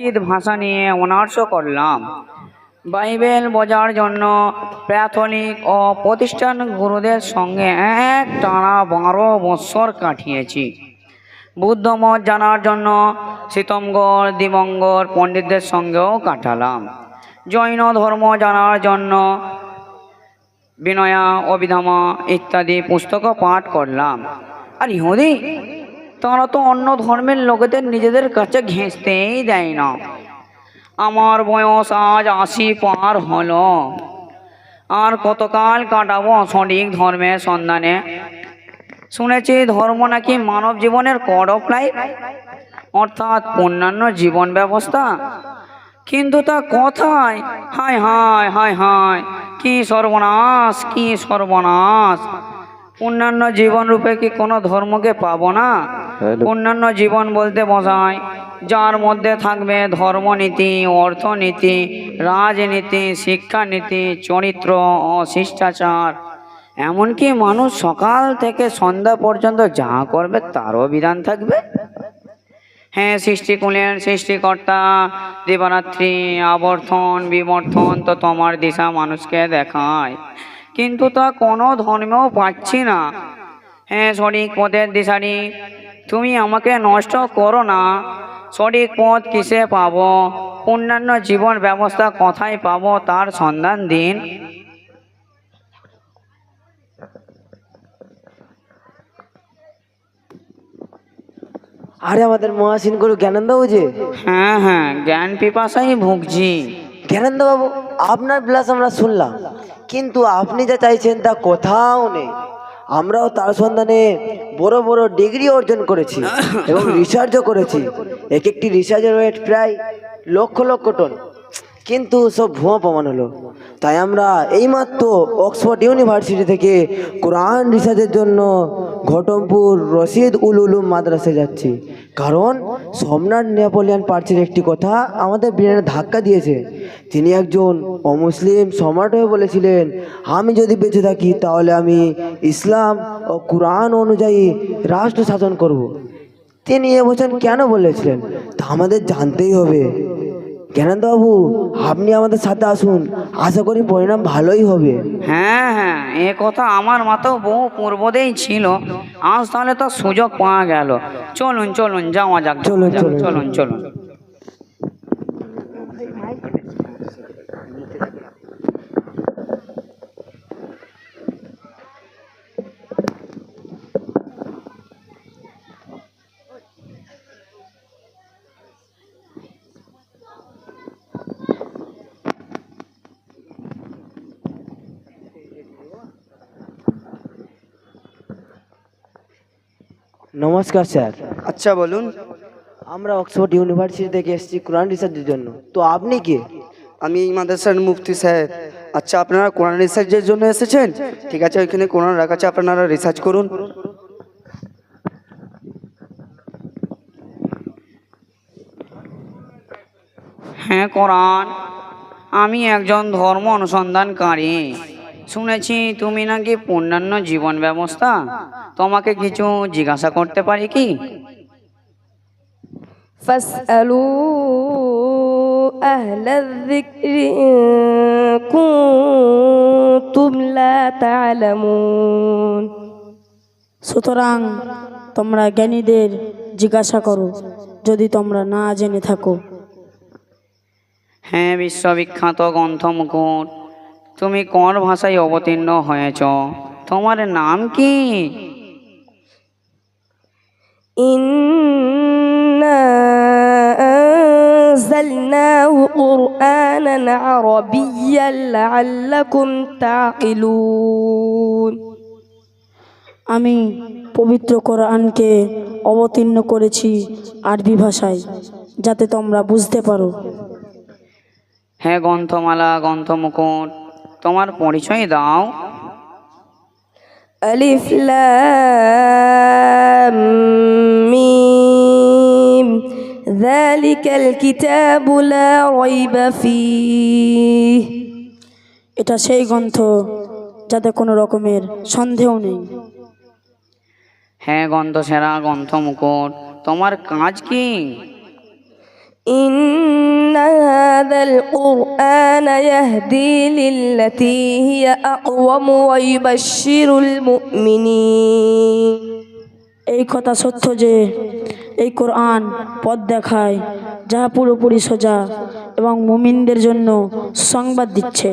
সংস্কৃত ভাষা নিয়ে অনার্স করলাম। বাইবেল বোঝার জন্য প্রাথমিক ও প্রতিষ্ঠান গুরুদের সঙ্গে এক টানা বারো বৎসর কাটিয়েছি। বুদ্ধমত জানার জন্য সীতমগর দিবঙ্গর পণ্ডিতদের সঙ্গেও কাটালাম। জৈন ধর্ম জানার জন্য বিনয়া, অভিধামা ইত্যাদি পুস্তকও পাঠ করলাম। আর ইহুদি তারা তো অন্য ধর্মের লোকেদের নিজেদের কাছে ঘেঁচতেই দেয় না। আমার বয়স আজ আশি পার হলো। আর কতকাল কাটাবো সঠিক ধর্মের সন্ধানে? শুনেছি ধর্ম নাকি মানব জীবনের কড অফ লাইফ অর্থাৎ অন্যান্য জীবন ব্যবস্থা। কিন্তু তা কোথায়, হায় হায় হায় হায়, কি সর্বনাশ কি সর্বনাশ। অন্যান্য জীবন রূপে কি কোনো ধর্মকে পাবো না? অন্যান্য জীবন বলতে বোঝায় যার মধ্যে থাকবে ধর্মনীতি অর্থনীতি রাজনীতি শিক্ষানীতি চরিত্র ও শিষ্টাচার এমনকি মানুষ সকাল থেকে সন্ধ্যা পর্যন্ত যা করবে তারও বিধান থাকবে। হ্যাঁ সৃষ্টিকুলের সৃষ্টিকর্তা দিবারাত্রি আবর্তন বিবর্তন তো তোমার দিশা মানুষকে দেখায়। কিন্তু তা কোনো ধর্মেও পাচ্ছি না। হ্যাঁ সঠিক পথের দিশারি তুমি আমাকে নষ্ট করো না। সঠিক পথ কিসে পাব? অন্যান্য জীবন ব্যবস্থা কোথায় পাব তার সন্ধান দিন। আরে আমাদের মহাসীন গুরু জ্ঞানন্দ বাবু যে। হ্যাঁ হ্যাঁ জ্ঞান পিপাসাই ভুগছি। জ্ঞানন্দ বাবু আপনার বিলাস আমরা শুনলাম। কিন্তু আপনি যা চাইছেন তা কোথাও নেই। আমরাও তার সন্ধানে বড় বড় ডিগ্রি অর্জন করেছি এবং রিসার্চও করেছি। এক একটি রিসার্চের ওয়েট প্রায় লক্ষ লক্ষ টন। কিন্তু সব ভুয়া প্রমাণ হলো। তাই আমরা এইমাত্র অক্সফোর্ড ইউনিভার্সিটি থেকে কোরআন রিসার্চের জন্য ঘটমপুর রশিদ উল উলুম মাদ্রাসে যাচ্ছি। কারণ সম্রাট নেপোলিয়ান পার্সির একটি কথা আমাদের ব্রেনে ধাক্কা দিয়েছে। তিনি একজন অমুসলিম সম্রাট হয়ে বলেছিলেন, আমি যদি বেঁচে থাকি তাহলে আমি ইসলাম ও কোরআন অনুযায়ী রাষ্ট্র শাসন করব। তিনি এ বছর কেন বলেছিলেন? তা আমাদের জানতেই হবে। জ্ঞানন্দবাবু আপনি আমাদের সাথে আসুন। আশা করি পরিণাম ভালোই হবে। হ্যাঁ হ্যাঁ এ কথা আমার মাথাও বহু পূর্বদেই ছিল। আজ তাহলে তো সুযোগ পাওয়া গেল। চলুন চলুন যাওয়া যাক। চলুন, চলুন। চলুন চলুন। নমস্কার স্যার। আচ্ছা বলুন। আমরা অক্সফোর্ড ইউনিভার্সিটি থেকে এসেছি কোরআন রিসার্চের জন্য। তো আপনি কে? আমি মাদ্রাসার মুফতি সাহেব আচ্ছা আপনারা কোরআন রিসার্চের জন্য এসেছেন? ঠিক আছে ওইখানে কোরআন রাখা আছে আপনারা রিসার্চ করুন। হ্যাঁ কোরআন। আমি একজন ধর্ম অনুসন্ধানকারী। শুনেছি তুমি নাকি অন্যান্য জীবন ব্যবস্থা? তোমাকে কিছু জিজ্ঞাসা করতে পারি কি? সুতরাং তোমরা জ্ঞানীদের জিজ্ঞাসা করো যদি তোমরা না জেনে থাকো। হ্যাঁ বিশ্ববিখ্যাত গ্রন্থ মুকুট তুমি কোন ভাষায় অবতীর্ণ হয়েছ তোমার নাম কি إنا أنزلناه قرآنا عربيا لعلكم تعقلون আমি পবিত্র কোরআনকে অবতীর্ণ করেছি আরবি ভাষায় যাতে তোমরা বুঝতে পারো হ্যাঁ গ্রন্থমালা গ্রন্থ মুকুট তোমার পরিচয় দাও। আলিফ এটা সেই গ্রন্থ যাতে কোনো রকমের সন্দেহ নেই। হ্যাঁ গ্রন্থ সেরা গ্রন্থ মুকুট তোমার কাজ কি? إن هذا القرآن يهدي للتي هي أقوم ويبشر المؤمنين এই কথা সত্য যে এই কোরআন পথ দেখায় যাহা পুরোপুরি সোজা এবং মুমিনদের জন্য সংবাদ দিচ্ছে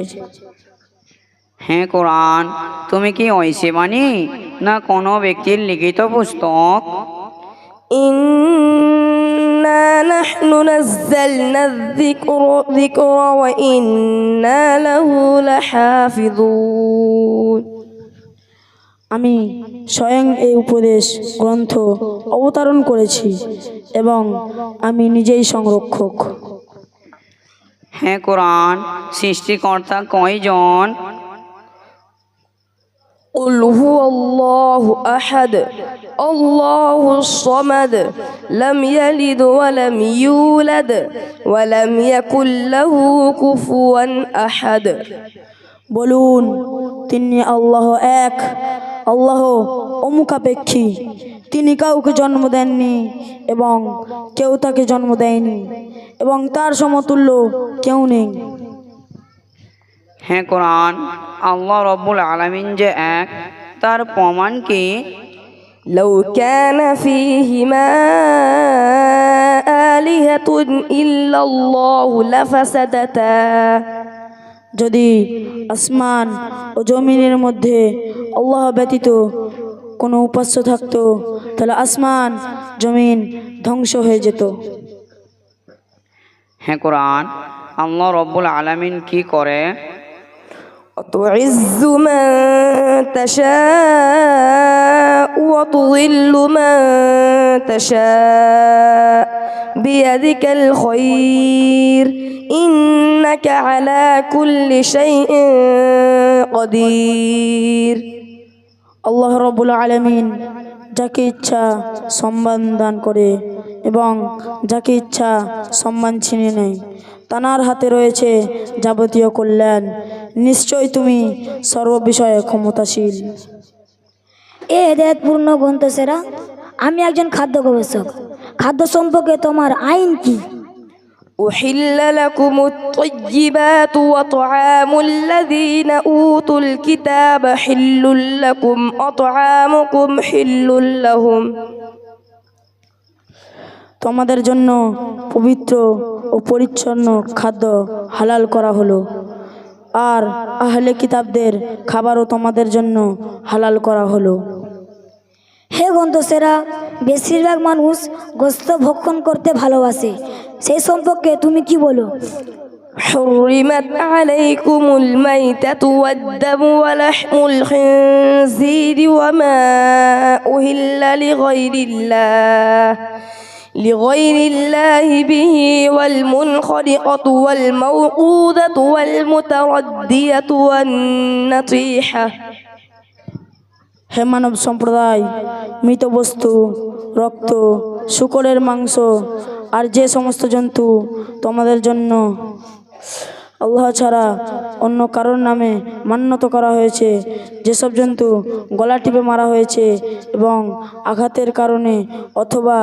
হ্যাঁ কোরআন তুমি কি ঐসে বাণী না কোনো ব্যক্তির লিখিত পুস্তক إنا نحن نزلنا الذكر ذكر وإنا له لحافظون আমি স্বয়ং এই উপদেশ গ্রন্থ অবতারণ করেছি এবং আমি নিজেই সংরক্ষক হ্যাঁ কোরআন সৃষ্টিকর্তা কয়জন قل هو الله أحد الله الصمد لم يلد ولم يولد ولم يكن له كفوا أحد বলুন তিনি আল্লাহ এক আল্লাহ অমুখাপেক্ষী তিনি কাউকে জন্ম দেননি এবং কেউ তাকে জন্ম দেয়নি এবং তার সমতুল্য কেউ নেই হ্যাঁ কোরআন আল্লাহ রব্বুল আলমিন যে এক তার প্রমাণ কি لو كان فيهما آلهة إلا الله لفسدتا যদি আসমান ও জমিনের মধ্যে আল্লাহ ব্যতীত কোনো উপাস্য থাকতো তাহলে আসমান জমিন ধ্বংস হয়ে যেত হ্যাঁ কোরআন আল্লাহ রব্বুল আলমিন কি করে وتعز من تشاء وتضل من تشاء بيدك الخير إنك على كل شيء قدير আল্লাহ রবুল আলমিন যাকে ইচ্ছা সম্মান দান করে এবং যাকে ইচ্ছা সম্মান ছিনে নেয় তানার হাতে রয়েছে যাবতীয় কল্যাণ নিশ্চয় তুমি সর্ববিষয়ে ক্ষমতাশীল এ হেদায়তপূর্ণ গ্রন্থ সেরা আমি একজন খাদ্য গবেষক খাদ্য সম্পর্কে তোমার আইন কি أحل لكم الطيبات وطعام الذين أوتوا الكتاب حل لكم وطعامكم حل لهم তোমাদের জন্য পবিত্র ও পরিচ্ছন্ন খাদ্য হালাল করা হলো আর আহলে কিতাবদের খাবারও তোমাদের জন্য হালাল করা হলো হে গ্রন্থ সেরা বেশিরভাগ মানুষ গোস্ত ভক্ষণ করতে ভালোবাসে সেই সম্পর্কে তুমি কি বলো حرمت عليكم الميتة والدم ولحم الخنزير وما أهل لغير الله لغير الله به والمنخلقة والموقوذة والمتردية والنطيحة হে মানব সম্প্রদায় মৃত বস্তু রক্ত শুকরের মাংস আর যে সমস্ত জন্তু তোমাদের জন্য আল্লাহ ছাড়া অন্য কারোর নামে মান্যত করা হয়েছে। যেসব জন্তু গলা টিপে মারা হয়েছে এবং আঘাতের কারণে অথবা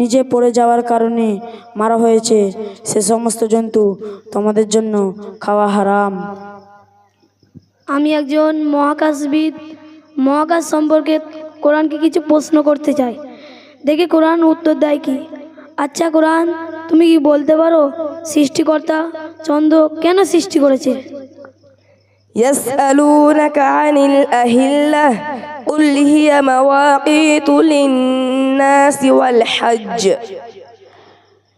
নিজে পড়ে যাওয়ার কারণে মারা হয়েছে, সে সমস্ত জন্তু তোমাদের জন্য খাওয়া হারাম। আমি একজন মহাকাশবিদ। মহাকাশ সম্পর্কে কোরআনকে কিছু প্রশ্ন করতে চাই। দেখি কোরআন উত্তর দেয় কি? আচ্ছা কোরআন, তুমি কি বলতে পারো? সৃষ্টিকর্তা চন্দ্র কেন সৃষ্টি করেছে يسألونك عن الأهلة قل هي مواقيت للناس والحج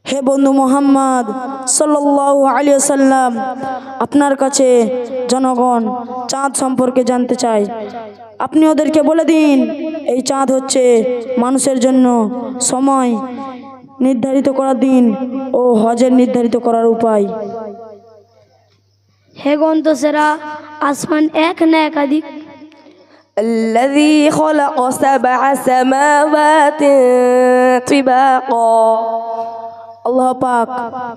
হে বন্ধু মোহাম্মদ সাল্লাল্লাহু আলিয়া সাল্লাম আপনার কাছে জনগণ চাঁদ সম্পর্কে জানতে চায় আপনি ওদেরকে বলে দিন এই চাঁদ হচ্ছে মানুষের জন্য সময় নির্ধারিত করার দিন ও হজের নির্ধারিত করার উপায় হে গ্রন্থ সেরা আসমান এক না একাধিক الذي خلق سبع سماوات طباقا আল্লাহ পাক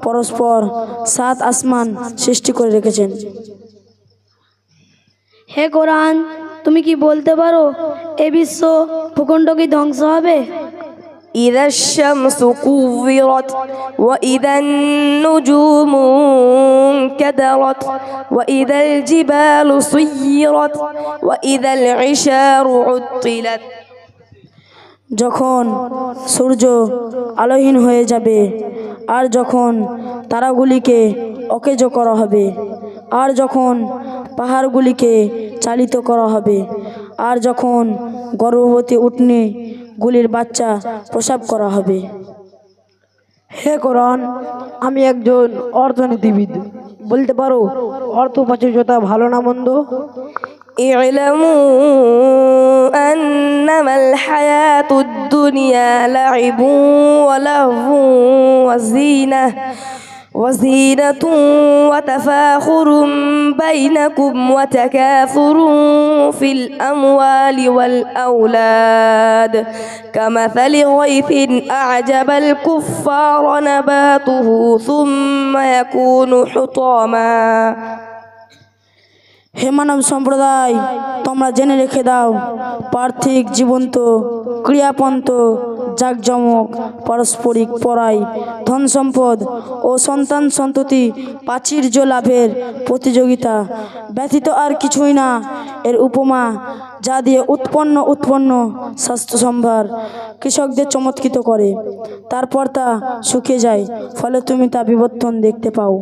পরস্পর সাত আসমান সৃষ্টি করে রেখেছেন হে কোরআন তুমি কি বলতে পারো এ বিশ্ব ভূখণ্ড কি ধ্বংস হবে إذا الشمس كورت وإذا النجوم انكدرت وإذا الجبال سيرت وإذا العشار عطلت যখন সূর্য আলোহীন হয়ে যাবে আর যখন তারাগুলিকে অকেজ করা হবে আর যখন পাহাড়গুলিকে চালিত করা হবে আর যখন গর্ভবতী উটনি গুলির বাচ্চা প্রসাব করা হবে হে কোরআন আমি একজন অর্থনীতিবিদ বলতে পারো অর্থ প্রাচুর্যতা ভালো না মন্দ اعلموا أنما الحياة الدنيا لعب ولهو وزينة وزينة وتفاخر بينكم وتكاثر في الأموال والأولاد كمثل غيث أعجب الكفار نباته ثم يكون حطاما হে মানব সম্প্রদায় তোমরা জেনে রেখে দাও পার্থিক জীবন্ত ক্রিয়াপন্ত জাকজমক, পারস্পরিক পড়াই ধন সম্পদ ও সন্তান সন্ততি প্রাচীর্য লাভের প্রতিযোগিতা। ব্যথিত আর কিছুই না, এর উপমা যা দিয়ে উৎপন্ন উৎপন্ন স্বাস্থ্য সম্ভার কৃষকদের চমৎকৃত করে। তারপর তা শুকিয়ে যায়, ফলে তুমি তা বিবর্তন দেখতে পাও।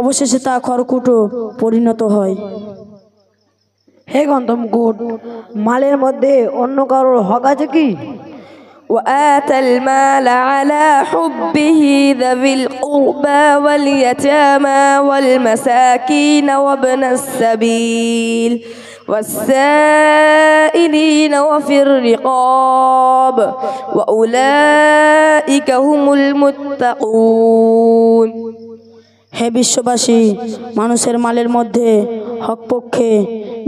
অবশেষে তা খড়কুটো পরিণত হয়। হে গন্তম কুট মালের মধ্যে অন্য কারোর হক আছে কি? وآتى المال على حبه ذوي القربى واليتامى والمساكين وابن السبيل والسائلين وفي الرقاب وأولئك هم المتقون হে বিশ্ববাসী, মানুষের মালের মধ্যে হক পক্ষে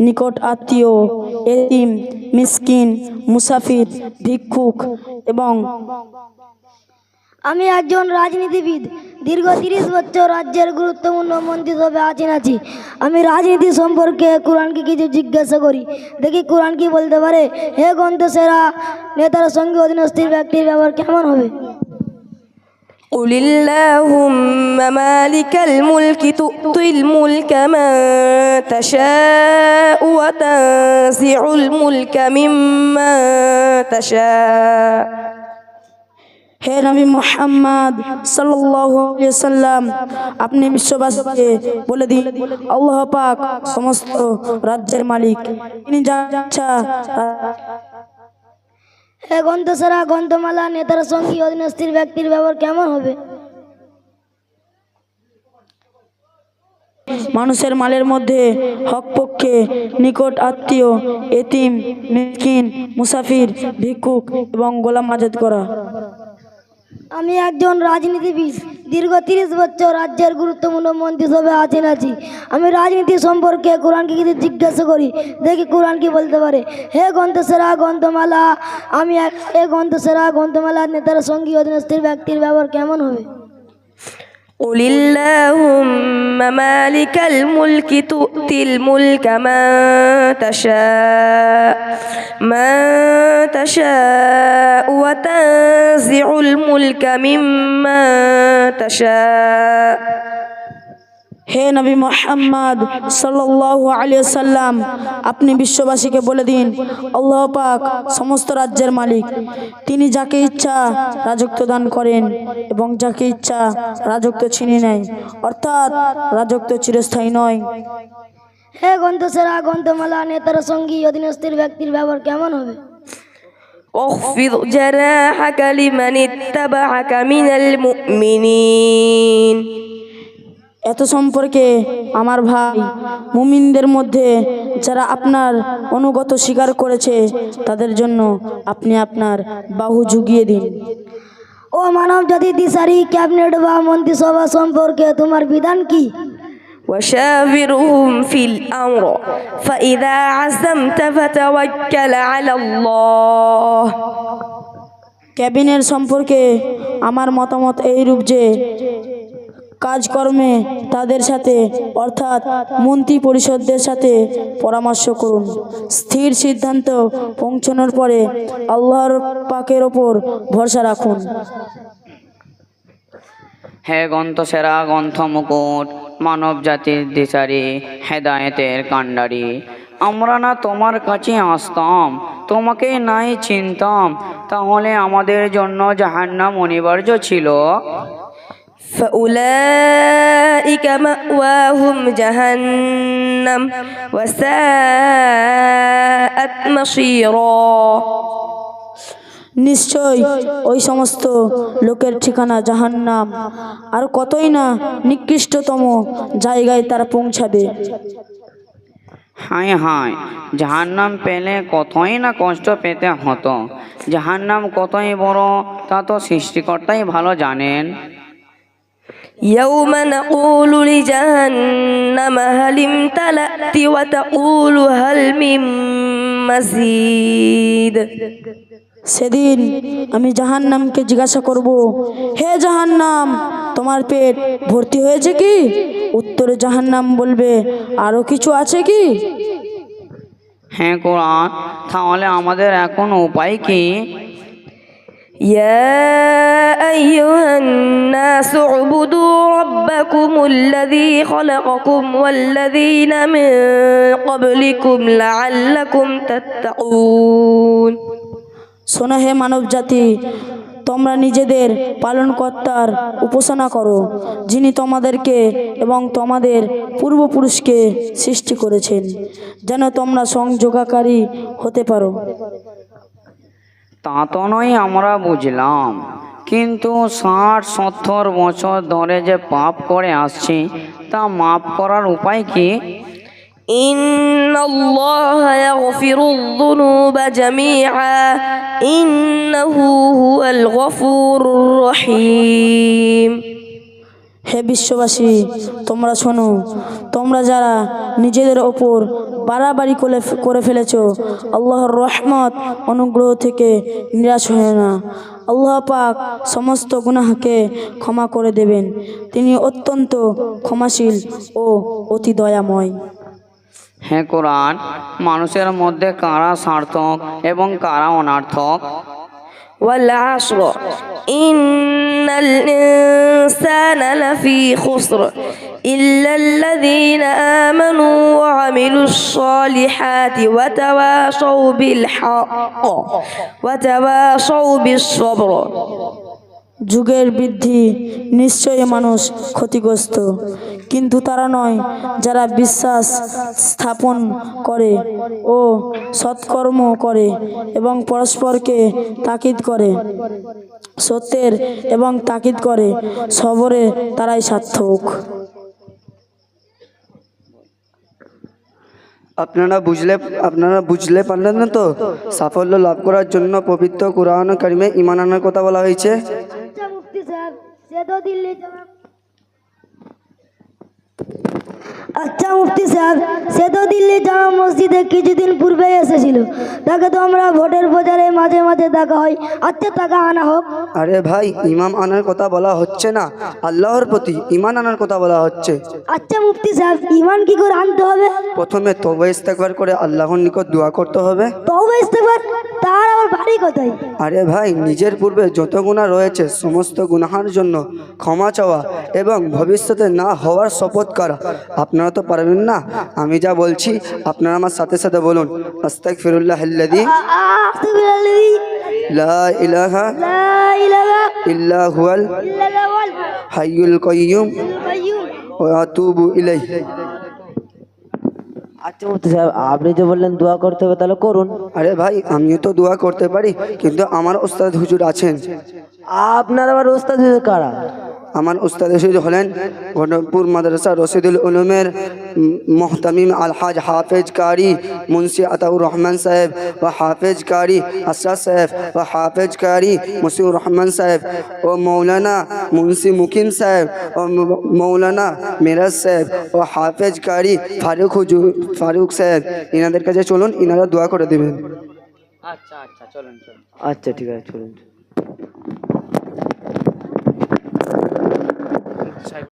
নিকট আত্মীয়, এতিম, মিসকিন, মুসাফির, ভিক্ষুক এবং আমি একজন রাজনীতিবিদ, দীর্ঘ তিরিশ বছর রাজ্যের গুরুত্বপূর্ণ মন্ত্রিসভায় আছেন আছি। আমি রাজনীতি সম্পর্কে কোরআনকে কিছু জিজ্ঞাসা করি। দেখি কোরআন কি বলতে পারে? হে গ্রন্থ সেরা নেতার সঙ্গে অধীনস্থির ব্যক্তির ব্যবহার কেমন হবে? قل اللهم مالك الملك تؤتي الملك من تشاء وتنزع الملك ممن تشاء হে নবী মোহাম্মদ সাল্লাল্লাহু আলাইহি সাল্লাম আপনি বিশ্ববাসীকে বলে দিন আল্লাহ পাক সমস্ত রাজ্যের মালিক তিনি যা ইচ্ছা হে গ্রন্থ ছাড়া গ্রন্থমালা, নেতার সঙ্গে অধীনস্থির ব্যক্তির ব্যবহার কেমন হবে? মানুষের মালের মধ্যে হক পক্ষে নিকট আত্মীয়, এতিম, মিসকিন, মুসাফির, ভিক্ষুক এবং গোলাম আজাদ করা। আমি একজন রাজনীতিবিদ, দীর্ঘ তিরিশ বছর রাজ্যের গুরুত্বপূর্ণ মন্ত্রিসভায় আছেন আছি আমি রাজনীতি সম্পর্কে কোরআনকে কিছু জিজ্ঞাসা করি, দেখি কোরআন কি বলতে পারে। হে গ্রন্থসেরা, গ্রন্থমালা, আমি এক, হে গ্রন্থসেরা গ্রন্থমালা নেতার সঙ্গী অধীনস্থির ব্যক্তির ব্যবহার কেমন হবে? قل اللهم مالك الملك تؤتي الملك من تشاء من تشاء وتنزع الملك ممن تشاء. হে নবী মোহাম্মদ সাল্লাল্লাহু আলাইহি সাল্লাম আপনি বিশ্ববাসীকে বলে দিন আল্লাহ পাক সমস্ত রাজ্যের মালিক তিনি যাকে ইচ্ছা রাজত্ব দান করেন এবং যাকে ইচ্ছা রাজত্ব ছিনিয়ে নেয় অর্থাৎ রাজত্ব চিরস্থায়ী নয় হে গ্রন্থসেরা গ্রন্থমালা নেতার সঙ্গী অধীনস্থির ব্যক্তির ব্যবহার কেমন হবে واخفض جناحك لمن اتبعك من المؤمنين এত সম্পর্কে আমার ভাই মুমিনদের মধ্যে যারা আপনার অনুগত স্বীকার করেছে তাদের জন্য আপনি আপনার বাহু ঝুঁকিয়ে দিন ও মানব জাতি দিশারি ক্যাবিনেট বা মন্ত্রিসভা সম্পর্কে তোমার বিধান কি وشاورهم في الأمر فإذا عزمت فتوكل على الله ক্যাবিনেট সম্পর্কে আমার মতামত এইরূপ যে কাজকর্মে তাদের সাথে, অর্থাৎ মন্ত্রী পরিষদদের সাথে পরামর্শ করুন। স্থির সিদ্ধান্ত পৌঁছানোর পরে আল্লাহর পাকের ওপর ভরসা রাখুন। হে গ্রন্থ সেরা, গ্রন্থ মুকুট, মানব জাতির দিশারি, হেদায়েতের কাণ্ডারি, আমরা না তোমার কাছে আসতাম, তোমাকে নাই চিনতাম, তাহলে আমাদের জন্য জাহান্নাম অনিবার্য ছিল। فأولئك مأواهم جهنم وساءت مصيرا নিশ্চয় ওই সমস্ত লোকের ঠিকানা জাহান্নাম আর কতই না নিকৃষ্টতম জায়গায় তারা পৌঁছাবে হায় হায় জাহান্নাম পেলে কতই না কষ্ট পেতে হতো জাহান্নাম কতই বড় তা তো সৃষ্টিকর্তাই ভালো জানেন يوم نقول لجهنم هل امتلأت وتقول هل من مزيد সেদিন আমি জাহান্নামকে জিজ্ঞাসা করব হে জাহান্নাম তোমার পেট ভর্তি হয়েছে কি উত্তরে জাহান্নাম বলবে আরও কিছু আছে কি হ্যাঁ কোরআন তাহলে আমাদের এখন উপায় কি يا أيها الناس اعبدوا ربكم الذي خلقكم والذين من قبلكم لعلكم تتقون শোনো হে মানব জাতি তোমরা নিজেদের পালনকর্তার উপাসনা করো যিনি তোমাদেরকে এবং তোমাদের পূর্বপুরুষকে সৃষ্টি করেছেন যেন তোমরা সংযোগাকারী হতে পারো তা তো নয় আমরা বুঝলাম কিন্তু ষাট সত্তর বছর ধরে যে পাপ করে আসছি তা মাপ করার উপায় কি إن الله يغفر الذنوب جميعا إنه هو الغفور الرحيم হে বিশ্ববাসী, তোমরা শোনো, তোমরা যারা নিজেদের ওপর বাড়াবাড়ি করে করে ফেলেছ, আল্লাহর রহমত অনুগ্রহ থেকে নিরাশ হয় না। আল্লাহ পাক সমস্ত গুনাহকে ক্ষমা করে দেবেন। তিনি অত্যন্ত ক্ষমাশীল ও অতি দয়াময়। হ্যাঁ কোরআন, মানুষের মধ্যে কারা সার্থক এবং কারা অনার্থক? والعصر إن الإنسان لفي خسر إلا الذين آمنوا وعملوا الصالحات وتواصوا بالحق وتواصوا بالصبر যুগের বৃদ্ধি নিশ্চয়ই মানুষ ক্ষতিগ্রস্ত কিন্তু তারা নয় যারা বিশ্বাস স্থাপন করে ও সৎকর্ম করে এবং পরস্পরকে তাকিদ করে। সত্যের এবং তাকিদ করে সবরে তারাই সার্থক। আপনারা বুঝলে আপনারা বুঝলে পারলেন না তো? সাফল্য লাভ করার জন্য পবিত্র কোরআন কারিমে ইমান আনার কথা বলা হয়েছে। আচ্ছা মুফতি সাহেব সে তো দিল্লি জামা মসজিদে কিছুদিন পূর্বে এসেছিল। তাকে তো আমরা ভোটের প্রচারে মাঝে মাঝে দেখা হয়। আচ্ছা টাকা আনা হোক। আরে ভাই ইমাম আনার কথা বলা হচ্ছে না। আল্লাহর প্রতি ইমান আনার কথা বলা হচ্ছে। আচ্ছা মুফতি সাহেব ইমান কি করে আনতে হবে? প্রথমে তবে ইস্তেকবার করে আল্লাহর নিকট দোয়া করতে হবে। তবে ইস্তেফার তার আবার বাড়ি কোথায়? আরে ভাই নিজের পূর্বে যত গুণা রয়েছে সমস্ত গুনাহার জন্য ক্ষমা চাওয়া এবং ভবিষ্যতে না হওয়ার শপথ করা। আপনারা তো পারবেন না আমি যা বলছি আপনারা আমার সাথে সাথে বলুন। আস্তাক ফিরুল্লাহ লা ইলাহা লা ইলাহা ইল্লা হুয়াল হাইয়ুল কাইয়্যুম ওয়া আতুবু ইলাইহি। আচ্ছা মুফতি সাহেব আপনি যে বললেন দোয়া করতে হবে তাহলে করুন। আরে ভাই আমিও তো দোয়া করতে পারি কিন্তু আমার ওস্তাদ হুজুর আছেন। আপনার আবার ওস্তাদ হুজুর কারা? আমার উস্তাদ হুজুর হলেন ঘটকপুর মাদ্রাসা রশিদুল উলুমের মোহতামিম আলহাজ হাফেজ কারি মুন্সি আতাউর রহমান সাহেব ও হাফেজ কারি আশরাফ সাহেব ও হাফেজ কারি মুসিউর রহমান সাহেব ও মৌলানা মুন্সি মুকিম সাহেব ও মৌলানা মিরাজ সাহেব ও হাফেজ কারি ফারুক হুজুর ফারুক সাহেব। ইনাদের কাছে চলুন ইনারা দোয়া করে দেবেন। আচ্ছা আচ্ছা চলুন চলুন। আচ্ছা ঠিক আছে চলুন। side